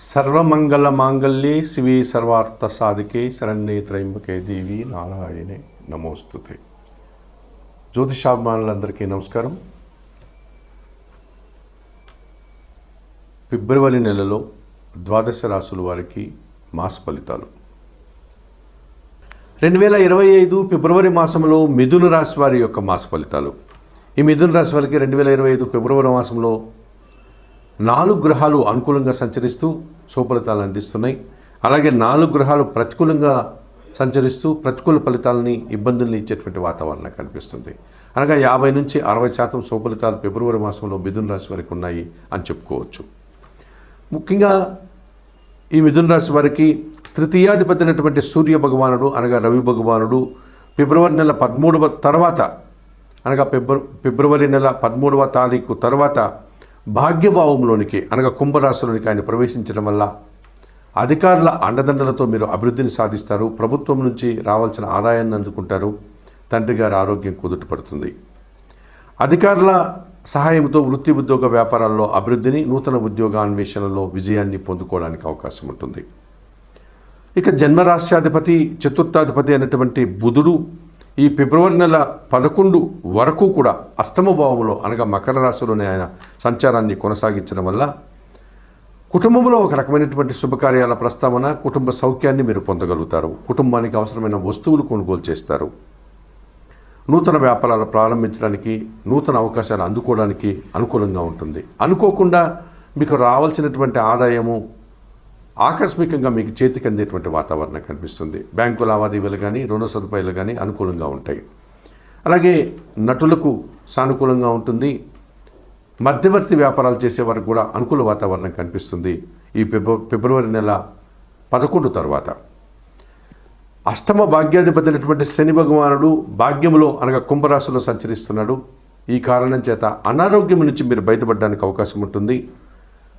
సర్వమంగళ మాంగళ్యే శివే సర్వార్థ సాధికే శరణ్యే త్రయంబకే దేవి నారాయణే నమోస్తుతే. జ్యోతిషాభిమానులందరికీ నమస్కారం. ఫిబ్రవరి నెలలో ద్వాదశ రాసుల వారికి మాస ఫలితాలు. రెండు వేల ఇరవై ఐదు ఫిబ్రవరి మాసంలో మిథున రాశి వారి యొక్క మాస ఫలితాలు. ఈ మిథున రాశి వారికి రెండు వేల ఇరవై ఐదు ఫిబ్రవరి మాసంలో నాలుగు గ్రహాలు అనుకూలంగా సంచరిస్తూ సుఫలితాలను అందిస్తున్నాయి. అలాగే నాలుగు గ్రహాలు ప్రతికూలంగా సంచరిస్తూ ప్రతికూల ఫలితాలని ఇబ్బందుల్ని ఇచ్చేటువంటి వాతావరణం కనిపిస్తుంది. అనగా యాభై నుంచి అరవై శాతం సుఫలితాలు ఫిబ్రవరి మాసంలో మిథున రాశి వరకు ఉన్నాయి అని చెప్పుకోవచ్చు. ముఖ్యంగా ఈ మిథున రాశి వారికి తృతీయాధిపతి అయినటువంటి సూర్య భగవానుడు అనగా రవి భగవానుడు ఫిబ్రవరి నెల పదమూడవ తర్వాత అనగా ఫిబ్ర ఫిబ్రవరి నెల పదమూడవ తారీఖు తర్వాత భాగ్యభావంలోనికి అనగా కుంభరాశిలోనికి ఆయన ప్రవేశించడం వల్ల అధికారుల అండదండలతో మీరు అభివృద్ధిని సాధిస్తారు. ప్రభుత్వం నుంచి రావాల్సిన ఆదాయాన్ని అందుకుంటారు. తండ్రి గారి ఆరోగ్యం కుదుటపడుతుంది అధికారుల సహాయంతో వృత్తి ఉద్యోగ వ్యాపారాల్లో అభివృద్ధిని నూతన ఉద్యోగ అన్వేషణలో విజయాన్ని పొందుకోవడానికి అవకాశం ఉంటుంది. ఇక జన్మరాశ్యాధిపతి చతుర్థాధిపతి అయినటువంటి బుధుడు ఈ ఫిబ్రవరి నెల పదకొండు వరకు కూడా అష్టమ భావంలో అనగా మకర రాశిలోనే ఆయన సంచారాన్ని కొనసాగించడం వల్ల కుటుంబంలో ఒక రకమైనటువంటి శుభకార్యాల ప్రస్తావన కుటుంబ సౌఖ్యాన్ని మీరు పొందగలుగుతారు. కుటుంబానికి అవసరమైన వస్తువులు కొనుగోలు చేస్తారు. నూతన వ్యాపారాలు ప్రారంభించడానికి నూతన అవకాశాలు అందుకోవడానికి అనుకూలంగా ఉంటుంది. అనుకోకుండా మీకు రావాల్సినటువంటి ఆదాయము ఆకస్మికంగా మీకు చేతికి అందేటువంటి వాతావరణం కనిపిస్తుంది. బ్యాంకు లావాదేవీలు కానీ రుణ సదుపాయాలు కానీ అనుకూలంగా ఉంటాయి. అలాగే నటులకు సానుకూలంగా ఉంటుంది. మధ్యవర్తి వ్యాపారాలు చేసే వారికి కూడా అనుకూల వాతావరణం కనిపిస్తుంది. ఈ ఫిబ్ర ఫిబ్రవరి నెల పదకొండు తర్వాత. అష్టమ భాగ్యాధిపతి అయినటువంటి శని భగవానుడు భాగ్యములో అనగా కుంభరాశిలో సంచరిస్తున్నాడు. ఈ కారణం చేత అనారోగ్యం నుంచి మీరు బయటపడడానికి అవకాశం ఉంటుంది.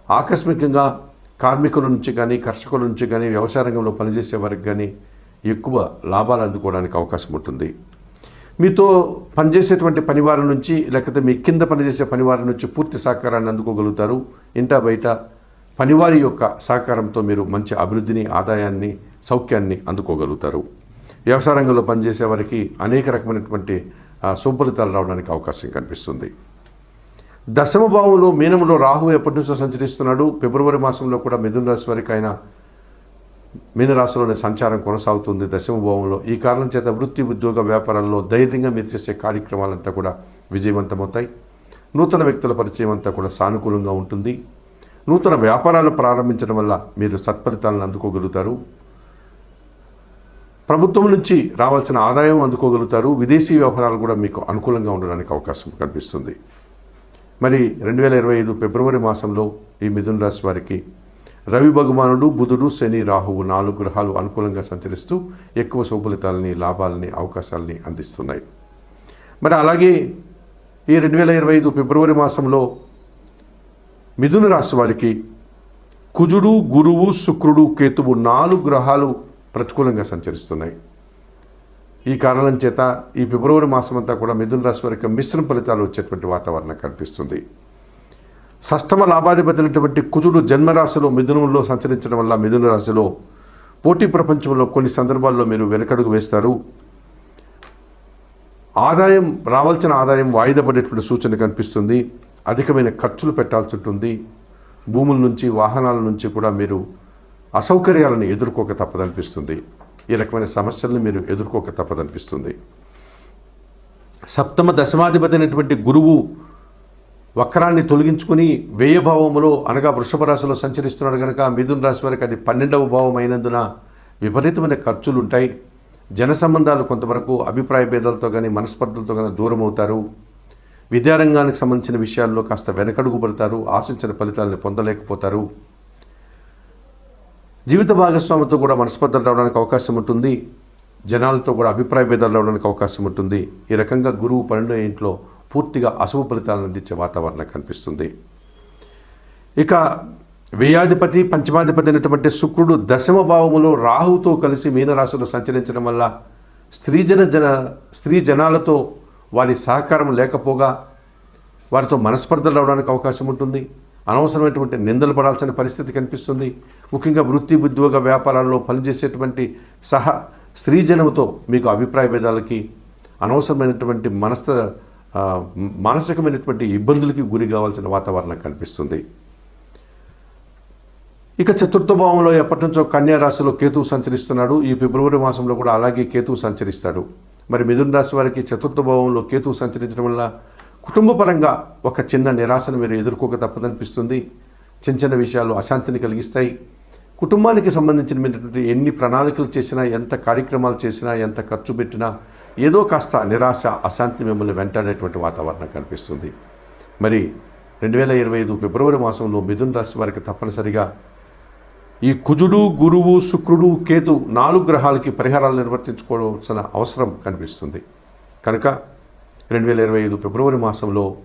ఆకస్మికంగా కార్మికుల నుంచి కానీ కర్షకుల నుంచి కానీ వ్యవసాయ రంగంలో పనిచేసే వారికి కానీ ఎక్కువ లాభాలు అందుకోవడానికి అవకాశం ఉంటుంది. మీతో పనిచేసేటువంటి పనివారి నుంచి లేకపోతే మీ కింద పనిచేసే పనివారి నుంచి పూర్తి సహకారాన్ని అందుకోగలుగుతారు. ఇంటా బయట పనివారి యొక్క సహకారంతో మీరు మంచి అభివృద్ధిని ఆదాయాన్ని సౌఖ్యాన్ని అందుకోగలుగుతారు. వ్యవసాయ రంగంలో పనిచేసే వారికి అనేక రకమైనటువంటి సుఫలితాలు రావడానికి అవకాశం కనిపిస్తుంది. దశమ భావంలో మీనంలో రాహువు ఎప్పటి నుంచో సంచరిస్తున్నాడు. ఫిబ్రవరి మాసంలో కూడా మిథున రాశి వారికి ఆయన మీనరాశిలోనే సంచారం కొనసాగుతుంది దశమ భావంలో. ఈ కారణం చేత వృత్తి ఉద్యోగ వ్యాపారాల్లో ధైర్యంగా మీరు చేసే కార్యక్రమాలంతా కూడా విజయవంతమవుతాయి. నూతన వ్యక్తుల పరిచయం అంతా కూడా సానుకూలంగా ఉంటుంది. నూతన వ్యాపారాలు ప్రారంభించడం వల్ల మీరు సత్ఫలితాలను అందుకోగలుగుతారు. ప్రభుత్వం నుంచి రావాల్సిన ఆదాయం అందుకోగలుగుతారు. విదేశీ వ్యవహారాలు కూడా మీకు అనుకూలంగా ఉండడానికి అవకాశం కనిపిస్తుంది మరి రెండు వేల ఇరవై ఐదు ఫిబ్రవరి మాసంలో ఈ మిథున రాశి వారికి రవి భగవానుడు బుధుడు శని రాహువు నాలుగు గ్రహాలు అనుకూలంగా సంచరిస్తూ ఎక్కువ శుభలితాలని లాభాలని అవకాశాలని అందిస్తున్నాయి. మరి అలాగే ఈ రెండు వేల ఇరవై ఐదు ఫిబ్రవరి మాసంలో మిథున రాశి వారికి కుజుడు గురువు శుక్రుడు కేతువు నాలుగు గ్రహాలు ప్రతికూలంగా సంచరిస్తున్నాయి. ఈ కారణం చేత ఈ ఫిబ్రవరి మాసం అంతా కూడా మిథున రాశి వారికి మిశ్రమ ఫలితాలు వచ్చేటువంటి వాతావరణం కనిపిస్తుంది. సష్టమ లాభాధిపతులైనటువంటి కుజుడు జన్మరాశిలో మిథునంలో సంచరించడం వల్ల మిథున రాశిలో పోటీ ప్రపంచంలో కొన్ని సందర్భాల్లో మీరు వెనకడుగు వేస్తారు. ఆదాయం రావాల్సిన ఆదాయం వాయిదా పడేటువంటి సూచన కనిపిస్తుంది. అధికమైన ఖర్చులు పెట్టాల్సి ఉంటుంది. భూముల నుంచి వాహనాల నుంచి కూడా మీరు అసౌకర్యాలను ఎదుర్కోక తప్పదనిపిస్తుంది. ఈ రకమైన సమస్యలను మీరు ఎదుర్కోక తప్పదనిపిస్తుంది. సప్తమ దశమాధిపతి అయినటువంటి గురువు వక్రాన్ని తొలగించుకుని వ్యయభావములో అనగా వృషభ రాశిలో సంచరిస్తున్నాడు కనుక మిథున రాశి వారికి అది పన్నెండవ భావం అయినందున విపరీతమైన ఖర్చులు ఉంటాయి జన సంబంధాలు కొంతవరకు అభిప్రాయ భేదాలతో కానీ మనస్పర్ధలతో కానీ దూరం అవుతారు విద్యారంగానికి సంబంధించిన విషయాల్లో కాస్త వెనకడుగు పడతారు. ఆశించిన ఫలితాలను పొందలేకపోతారు. జీవిత భాగస్వామితో కూడా మనస్పర్ధలు రావడానికి అవకాశం ఉంటుంది. జనాలతో కూడా అభిప్రాయ భేదాలు రావడానికి అవకాశం ఉంటుంది. ఈ రకంగా గురువు పన్నెండో ఇంట్లో పూర్తిగా అశుభ ఫలితాలను అందించే వాతావరణం కనిపిస్తుంది. ఇక వ్యయాధిపతి పంచమాధిపతి అయినటువంటి శుక్రుడు దశమ భావములో రాహుతో కలిసి మీనరాశిలో సంచరించడం వల్ల స్త్రీజన జన స్త్రీ జనాలతో వారి సహకారం లేకపోగా వారితో మనస్పర్ధలు రావడానికి అవకాశం ఉంటుంది. అనవసరమైనటువంటి నిందలు పడాల్సిన పరిస్థితి కనిపిస్తుంది. ముఖ్యంగా వృత్తి ఉద్యోగ వ్యాపారాల్లో పనిచేసేటువంటి సహ స్త్రీజనముతో మీకు అభిప్రాయ భేదాలకి అనవసరమైనటువంటి మనస్త మానసికమైనటువంటి ఇబ్బందులకి గురి కావాల్సిన వాతావరణం కనిపిస్తుంది. ఇక చతుర్థ భావంలో ఎప్పటి నుంచో కన్యా రాశిలో కేతువు సంచరిస్తున్నాడు. ఈ ఫిబ్రవరి మాసంలో కూడా అలాగే కేతువు సంచరిస్తాడు. మరి మిథున రాశి వారికి చతుర్థ భావంలో కేతువు సంచరించడం వల్ల కుటుంబపరంగా ఒక చిన్న నిరాశను మీరు ఎదుర్కోక తప్పదనిపిస్తుంది. చిన్న చిన్న విషయాలు అశాంతిని కలిగిస్తాయి. కుటుంబానికి సంబంధించినటువంటి ఎన్ని ప్రణాళికలు చేసినా ఎంత కార్యక్రమాలు చేసినా ఎంత ఖర్చు పెట్టినా ఏదో కాస్త నిరాశ అశాంతి మిమ్మల్ని వెంటాడేటువంటి వాతావరణం కనిపిస్తుంది. మరి రెండు వేల ఇరవై ఐదు ఫిబ్రవరి మాసంలో మిథున్ రాశి వారికి తప్పనిసరిగా ఈ కుజుడు గురువు శుక్రుడు కేతు నాలుగు గ్రహాలకి పరిహారాలు నిర్వర్తించుకోవాల్సిన అవసరం కనిపిస్తుంది. కనుక రెండు వేల ఇరవై ఐదు ఫిబ్రవరి మాసంలో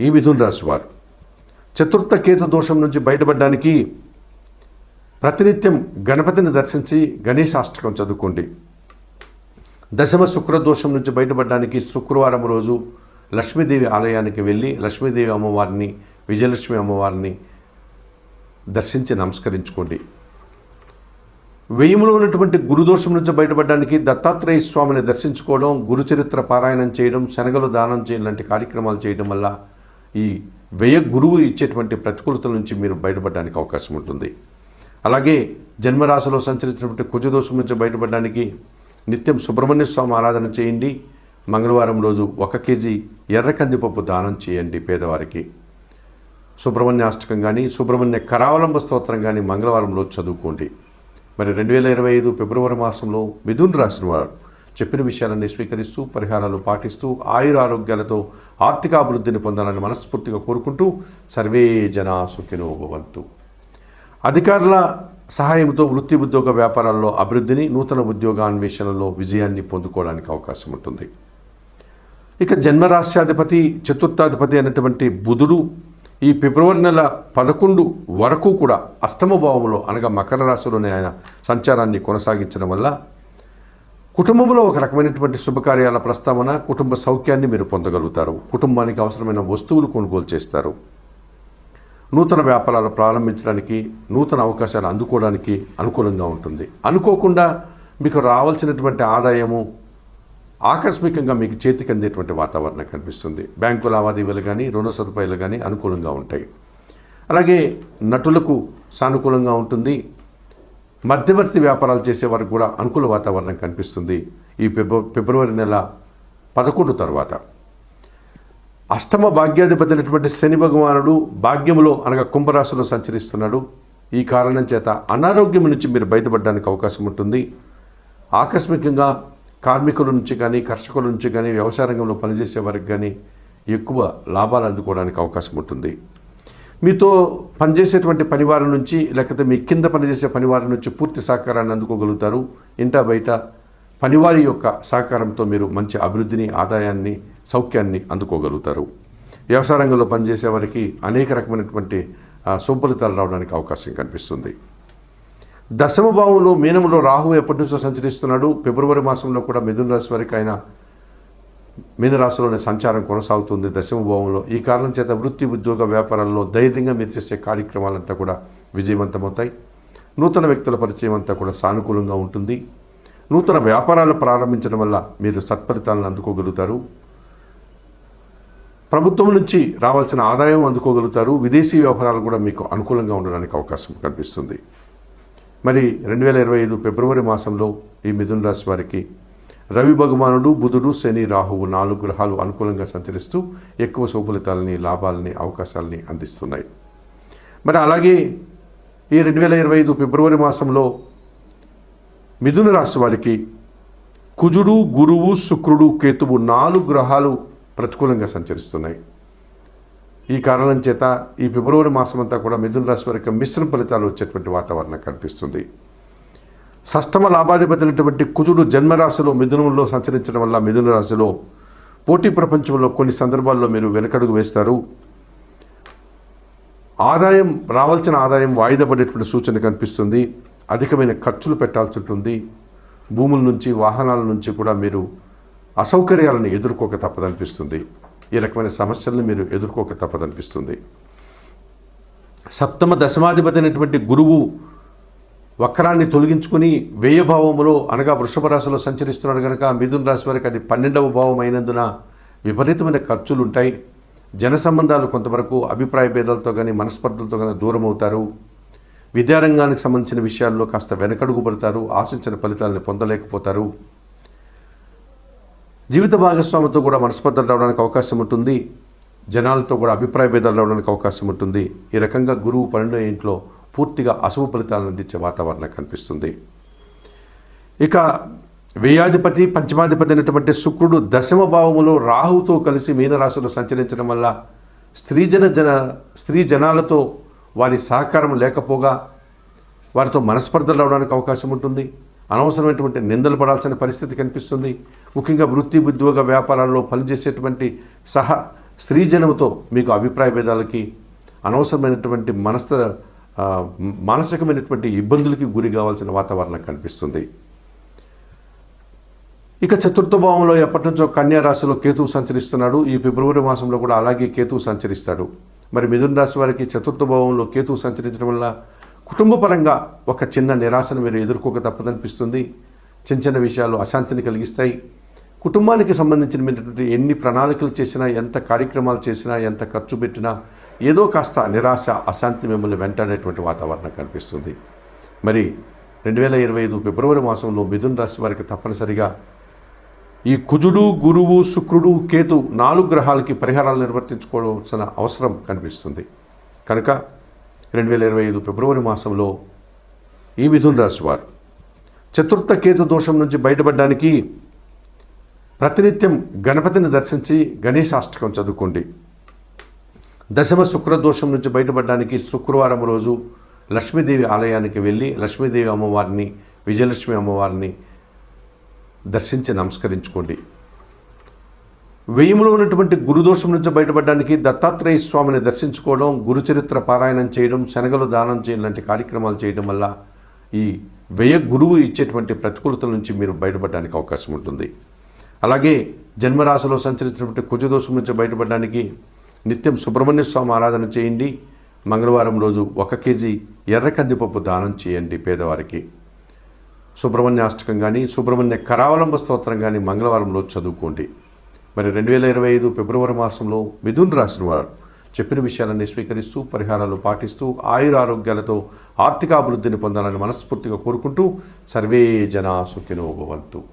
ఈ మిథున రాశి వారు. చతుర్థ కేతు దోషం నుంచి బయటపడడానికి ప్రతినిత్యం గణపతిని దర్శించి గణేశాష్టకం చదువుకోండి. దశమ శుక్ర దోషం నుంచి బయటపడడానికి శుక్రవారం రోజు లక్ష్మీదేవి ఆలయానికి వెళ్ళి లక్ష్మీదేవి అమ్మవారిని విజయలక్ష్మి అమ్మవారిని దర్శించి నమస్కరించుకోండి. వెయ్యములో ఉన్నటువంటి గురుదోషం నుంచి బయటపడడానికి దత్తాత్రేయ స్వామిని దర్శించుకోవడం గురుచరిత్ర పారాయణం చేయడం శనగలు దానం చేయడం లాంటి కార్యక్రమాలు చేయడం వల్ల ఈ వ్యయ గురువు ఇచ్చేటువంటి ప్రతికూలతల నుంచి మీరు బయటపడడానికి అవకాశం ఉంటుంది. అలాగే జన్మరాశిలో సంచరించినటువంటి కుజదోషం నుంచి బయటపడడానికి నిత్యం సుబ్రహ్మణ్య స్వామి ఆరాధన చేయండి. మంగళవారం రోజు ఒక కేజీ ఎర్ర కందిపప్పు దానం చేయండి పేదవారికి. సుబ్రహ్మణ్యాష్టకం కానీ సుబ్రహ్మణ్య కరావలంబ స్తోత్రం కానీ మంగళవారం రోజు చదువుకోండి. మరి రెండు వేల ఇరవై ఐదు ఫిబ్రవరి మాసంలో మిథున్ రాసిన వారు చెప్పిన విషయాలన్నీ స్వీకరిస్తూ పరిహారాలు పాటిస్తూ ఆయుర ఆరోగ్యాలతో ఆర్థికాభివృద్ధిని పొందాలని మనస్ఫూర్తిగా కోరుకుంటూ సర్వే జనా సుఖినో భవంతు. అధికారుల సహాయంతో వృత్తి ఉద్యోగ వ్యాపారాల్లో అభివృద్ధిని నూతన ఉద్యోగ అన్వేషణలో విజయాన్ని పొందుకోవడానికి అవకాశం ఉంటుంది. ఇక జన్మరాశ్యాధిపతి చతుర్థాధిపతి అయినటువంటి బుధుడు ఈ ఫిబ్రవరి నెల పదకొండు వరకు కూడా అష్టమ భావంలో అనగా మకర రాశిలోనే ఆయన సంచారాన్ని కొనసాగించడం వల్ల కుటుంబంలో ఒక రకమైనటువంటి శుభకార్యాల ప్రస్తావన కుటుంబ సౌఖ్యాన్ని మీరు పొందగలుగుతారు. కుటుంబానికి అవసరమైన వస్తువులు కొనుగోలు చేస్తారు. నూతన వ్యాపారాలు ప్రారంభించడానికి నూతన అవకాశాలు అందుకోవడానికి అనుకూలంగా ఉంటుంది. అనుకోకుండా మీకు రావాల్సినటువంటి ఆదాయము ఆకస్మికంగా మీకు చేతికి అందేటువంటి వాతావరణం కనిపిస్తుంది. బ్యాంకు లావాదేవీలు కానీ రుణ సదుపాయాలు కానీ అనుకూలంగా ఉంటాయి. అలాగే నటులకు సానుకూలంగా ఉంటుంది. మధ్యవర్తి వ్యాపారాలు చేసే వారికి కూడా అనుకూల వాతావరణం కనిపిస్తుంది. ఈ ఫిబ్ర- ఫిబ్రవరి నెల పదకొండు తర్వాత. అష్టమ భాగ్యాధిపతి అయినటువంటి శని భగవానుడు భాగ్యములో అనగా కుంభరాశిలో సంచరిస్తున్నాడు. ఈ కారణం చేత అనారోగ్యం నుంచి మీరు బయటపడడానికి అవకాశం ఉంటుంది. ఆకస్మికంగా కార్మికుల నుంచి కానీ కర్షకుల నుంచి కానీ వ్యవసాయ రంగంలో పనిచేసే వారికి కానీ ఎక్కువ లాభాలు అందుకోవడానికి అవకాశం ఉంటుంది. మీతో పనిచేసేటువంటి పనివారి నుంచి లేకపోతే మీ కింద పనిచేసే పనివారి నుంచి పూర్తి సహకారాన్ని అందుకోగలుగుతారు. ఇంటా బయట పనివారి యొక్క సహకారంతో మీరు మంచి అభివృద్ధిని ఆదాయాన్ని సౌఖ్యాన్ని అందుకోగలుగుతారు. వ్యవసాయ రంగంలో పనిచేసే వారికి అనేక రకమైనటువంటి సుఫలితాలు రావడానికి అవకాశం కనిపిస్తుంది. దశమ భావంలో మీనంలో రాహువు ఎప్పటి నుంచో సంచరిస్తున్నాడు. ఫిబ్రవరి మాసంలో కూడా మిథున రాశి వరకు ఆయన మీనరాశిలోనే సంచారం కొనసాగుతుంది దశమ భావంలో. ఈ కారణం చేత వృత్తి ఉద్యోగ వ్యాపారాల్లో ధైర్యంగా మీరు చేసే కార్యక్రమాలంతా కూడా విజయవంతమవుతాయి. నూతన వ్యక్తుల పరిచయం అంతా కూడా సానుకూలంగా ఉంటుంది. నూతన వ్యాపారాలు ప్రారంభించడం వల్ల మీరు సత్ఫలితాలను అందుకోగలుగుతారు. ప్రభుత్వం నుంచి రావాల్సిన ఆదాయం అందుకోగలుగుతారు. విదేశీ వ్యవహారాలు కూడా మీకు అనుకూలంగా ఉండడానికి అవకాశం కనిపిస్తుంది. మరి రెండు వేల ఇరవై ఐదు ఫిబ్రవరి మాసంలో ఈ మిథున రాశి వారికి రవి భగవానుడు బుధుడు శని రాహువు నాలుగు గ్రహాలు అనుకూలంగా సంచరిస్తూ ఎక్కువ శుభఫలితాలని లాభాలని అవకాశాలని అందిస్తున్నాయి. మరి అలాగే ఈ రెండు వేల ఇరవై ఐదు ఫిబ్రవరి మాసంలో మిథున రాశి వారికి కుజుడు గురువు శుక్రుడు కేతువు నాలుగు గ్రహాలు ప్రతికూలంగా సంచరిస్తున్నాయి. ఈ కారణం చేత ఈ ఫిబ్రవరి మాసం అంతా కూడా మిథున రాశి వారికి మిశ్రమ ఫలితాలు వచ్చేటువంటి వాతావరణం కనిపిస్తుంది. సష్టమ లాభాధిపతులైనటువంటి కుజుడు జన్మరాశిలో మిథునంలో సంచరించడం వల్ల మిథున రాశిలో పోటీ ప్రపంచంలో కొన్ని సందర్భాల్లో మీరు వెనకడుగు వేస్తారు. ఆదాయం రావాల్సిన ఆదాయం వాయిదా పడేటువంటి సూచన కనిపిస్తుంది. అధికమైన ఖర్చులు పెట్టాల్సి ఉంటుంది. భూముల నుంచి వాహనాల నుంచి కూడా మీరు అసౌకర్యాలను ఎదుర్కోక తప్పదనిపిస్తుంది. ఈ రకమైన సమస్యలను మీరు ఎదుర్కోక తప్పదనిపిస్తుంది. సప్తమ దశమాధిపతి అయినటువంటి గురువు వక్రాన్ని తొలగించుకుని వ్యయభావములో అనగా వృషభ రాశిలో సంచరిస్తున్నాడు కనుక మిథున రాశి వారికి అది పన్నెండవ భావం అయినందున విపరీతమైన ఖర్చులు ఉంటాయి. జన సంబంధాలు కొంతవరకు అభిప్రాయ భేదాలతో కానీ మనస్పర్ధలతో కానీ దూరం అవుతారు విద్యారంగానికి సంబంధించిన విషయాల్లో కాస్త వెనకడుగు పడతారు. ఆశించిన ఫలితాలను పొందలేకపోతారు. జీవిత భాగస్వామితో కూడా మనస్పర్ధలు రావడానికి అవకాశం ఉంటుంది. జనాలతో కూడా అభిప్రాయ భేదాలు రావడానికి అవకాశం ఉంటుంది. ఈ రకంగా గురువు పన్నెండో ఇంట్లో పూర్తిగా అశుభ ఫలితాలను అందించే వాతావరణం కనిపిస్తుంది. ఇక వ్యయాధిపతి పంచమాధిపతి అయినటువంటి శుక్రుడు దశమ భావములో రాహుతో కలిసి మీనరాశిలో సంచరించడం వల్ల స్త్రీజన జన స్త్రీ జనాలతో వారి సహకారం లేకపోగా వారితో మనస్పర్ధలు రావడానికి అవకాశం ఉంటుంది. అనవసరమైనటువంటి నిందలు పడాల్సిన పరిస్థితి కనిపిస్తుంది. ముఖ్యంగా వృత్తి ఉద్యోగ వ్యాపారాల్లో పనిచేసేటువంటి సహ స్త్రీజనముతో మీకు అభిప్రాయ భేదాలకి అనవసరమైనటువంటి మనస్త మానసికమైనటువంటి ఇబ్బందులకి గురి కావాల్సిన వాతావరణం కనిపిస్తుంది. ఇక చతుర్థ భావంలో ఎప్పటి నుంచో కన్యా రాశిలో కేతువు సంచరిస్తున్నాడు. ఈ ఫిబ్రవరి మాసంలో కూడా అలాగే కేతువు సంచరిస్తాడు. మరి మిథున రాశి వారికి చతుర్థ భావంలో కేతువు సంచరించడం వల్ల కుటుంబపరంగా ఒక చిన్న నిరాశను మీరు ఎదుర్కోక తప్పదనిపిస్తుంది. చిన్న చిన్న విషయాలు అశాంతిని కలిగిస్తాయి. కుటుంబానికి సంబంధించినటువంటి ఎన్ని ప్రణాళికలు చేసినా ఎంత కార్యక్రమాలు చేసినా ఎంత ఖర్చు పెట్టినా ఏదో కాస్త నిరాశ అశాంతి మిమ్మల్ని వెంటాడేటువంటి వాతావరణం కనిపిస్తుంది. మరి రెండు వేల ఇరవై ఐదు ఫిబ్రవరి మాసంలో మిథున్ రాశి వారికి తప్పనిసరిగా ఈ కుజుడు గురువు శుక్రుడు కేతు నాలుగు గ్రహాలకి పరిహారాలు నిర్వర్తించుకోవాల్సిన అవసరం కనిపిస్తుంది. కనుక రెండు వేల ఇరవై ఐదు ఫిబ్రవరి మాసంలో ఈ మిథున రాశి వారు. చతుర్థ కేతు దోషం నుంచి బయటపడడానికి ప్రతినిత్యం గణపతిని దర్శించి గణేశాష్టకం చదువుకోండి. దశమ శుక్ర దోషం నుంచి బయటపడడానికి శుక్రవారం రోజు లక్ష్మీదేవి ఆలయానికి వెళ్ళి లక్ష్మీదేవి అమ్మవారిని విజయలక్ష్మి అమ్మవారిని దర్శించి నమస్కరించుకోండి. వెయ్యిములో ఉన్నటువంటి గురుదోషం నుంచి బయటపడడానికి దత్తాత్రేయ స్వామిని దర్శించుకోవడం గురుచరిత్ర పారాయణం చేయడం శనగలు దానం చేయడం లాంటి కార్యక్రమాలు చేయడం వల్ల ఈ వ్యయ గురువు ఇచ్చేటువంటి ప్రతికూలతల నుంచి మీరు బయటపడడానికి అవకాశం ఉంటుంది. అలాగే జన్మరాశిలో సంచరించినటువంటి కుజదోషం నుంచి బయటపడడానికి నిత్యం సుబ్రహ్మణ్య స్వామి ఆరాధన చేయండి. మంగళవారం రోజు ఒక కేజీ ఎర్ర కందిపప్పు దానం చేయండి పేదవారికి. సుబ్రహ్మణ్యాష్టకం కానీ సుబ్రహ్మణ్య కరావలంబ స్తోత్రం కానీ మంగళవారం రోజు చదువుకోండి. మరి రెండు వేల ఇరవై ఐదు ఫిబ్రవరి మాసంలో మిథున్ రాసిన వారు చెప్పిన విషయాలన్నీ స్వీకరిస్తూ పరిహారాలు పాటిస్తూ ఆయుర ఆరోగ్యాలతో ఆర్థికాభివృద్ధిని పొందాలని మనస్ఫూర్తిగా కోరుకుంటూ సర్వే జనా సుఖినో భవంతు.